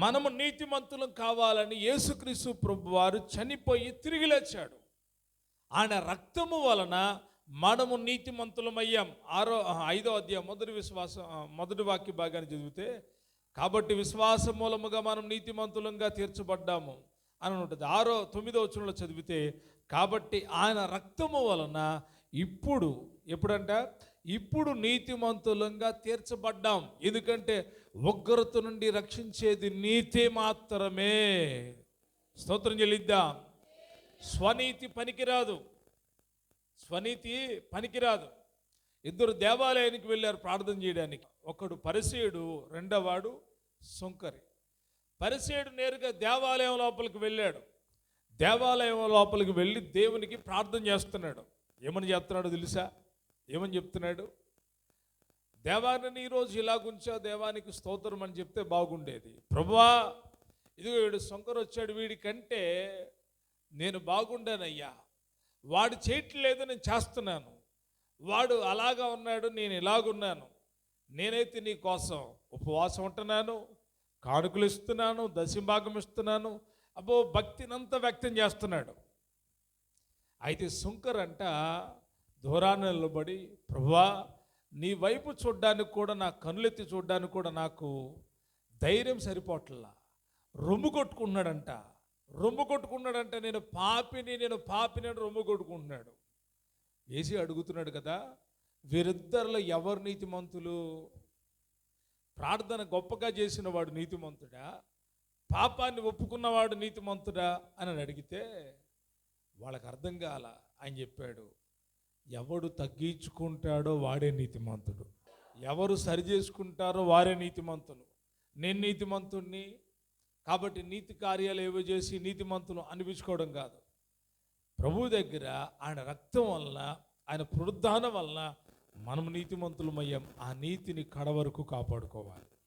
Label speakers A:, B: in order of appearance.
A: మనము నీతిమంతులం కావాలని యేసుక్రీస్తు ప్రభు వారు చనిపోయి తిరిగి లేచాడు. ఆయన రక్తము వలన మనము నీతిమంతులమయ్యాం. ఆరో ఐదో అధ్యాయం మొదటి విశ్వాసం మొదటి వాక్య భాగాన్ని చదివితే కాబట్టి విశ్వాస మూలముగా మనం నీతిమంతులంగా తీర్చబడ్డాము అని ఉంటుంది. ఆరో తొమ్మిదో వచనంలో చదివితే కాబట్టి ఆయన రక్తము వలన ఇప్పుడు ఎప్పుడంట? ఇప్పుడు నీతిమంతులంగా తీర్చబడ్డాం. ఎందుకంటే ఉగ్రత నుండి రక్షించేది నీతి మాత్రమే. స్తోత్రం చెల్లిద్దాం. స్వనీతి పనికిరాదు. స్వనీతి పనికిరాదు. ఇద్దరు దేవాలయానికి వెళ్ళారు ప్రార్థన చేయడానికి. ఒకడు పరిసేయుడు రెండోవాడు సుంకరి. పరిసేయుడు నేరుగా దేవాలయం లోపలికి వెళ్ళాడు. దేవాలయం లోపలికి వెళ్ళి దేవునికి ప్రార్థన చేస్తున్నాడు. ఏమని చేస్తున్నాడో తెలుసా? ఏమని చెప్తున్నాడు? దేవాన్ని ఈరోజు ఇలాగుంచా దేవానికి స్తోత్రం అని చెప్తే బాగుండేది. ప్రభువా ఇదిగో వీడు శంకర్ వచ్చాడు వీడి కంటే నేను బాగుండానయ్యా. వాడు చేయట్లేదు నేను చేస్తున్నాను. వాడు అలాగా ఉన్నాడు నేను ఇలాగున్నాను. నేనైతే నీ కోసం ఉపవాసం ఉంటున్నాను కానుకలు ఇస్తున్నాను దశంభాగం ఇస్తున్నాను. అబ్బో భక్తినంతా వ్యక్తం చేస్తున్నాడు. అయితే శుంకర్ అంట దూరాన్ని నిలబడి ప్రభువా నీ వైపు చూడ్డానికి కూడా నా కనులెత్తి చూడ్డానికి కూడా నాకు ధైర్యం సరిపోవట్లా రొమ్ము కొట్టుకున్నాడంట రొమ్ము కొట్టుకున్నాడంట నేను పాపిని నేను పాపిని అని రొమ్ము కొట్టుకుంటున్నాడు. వేసి అడుగుతున్నాడు కదా వీరిద్దరిలో ఎవరు నీతిమంతులు? ప్రార్థన గొప్పగా చేసిన వాడు నీతిమంతుడా? పాపాన్ని ఒప్పుకున్నవాడు నీతిమంతుడా? అని అడిగితే వాళ్ళకి అర్థం కాల ఆయన చెప్పాడు. ఎవడు తగ్గించుకుంటాడో వాడే నీతిమంతుడు. ఎవరు సరి చేసుకుంటారో వారే నీతిమంతులు. నేను నీతిమంతుణ్ణి కాబట్టి నీతి కార్యాలు ఏవో చేసి నీతిమంతులు అనిపించుకోవడం కాదు. ప్రభు దగ్గర ఆయన రక్తం వలన ఆయన పునరుద్ధానం వలన మనం నీతిమంతులమయ్యాం. ఆ నీతిని కడ వరకు కాపాడుకోవాలి.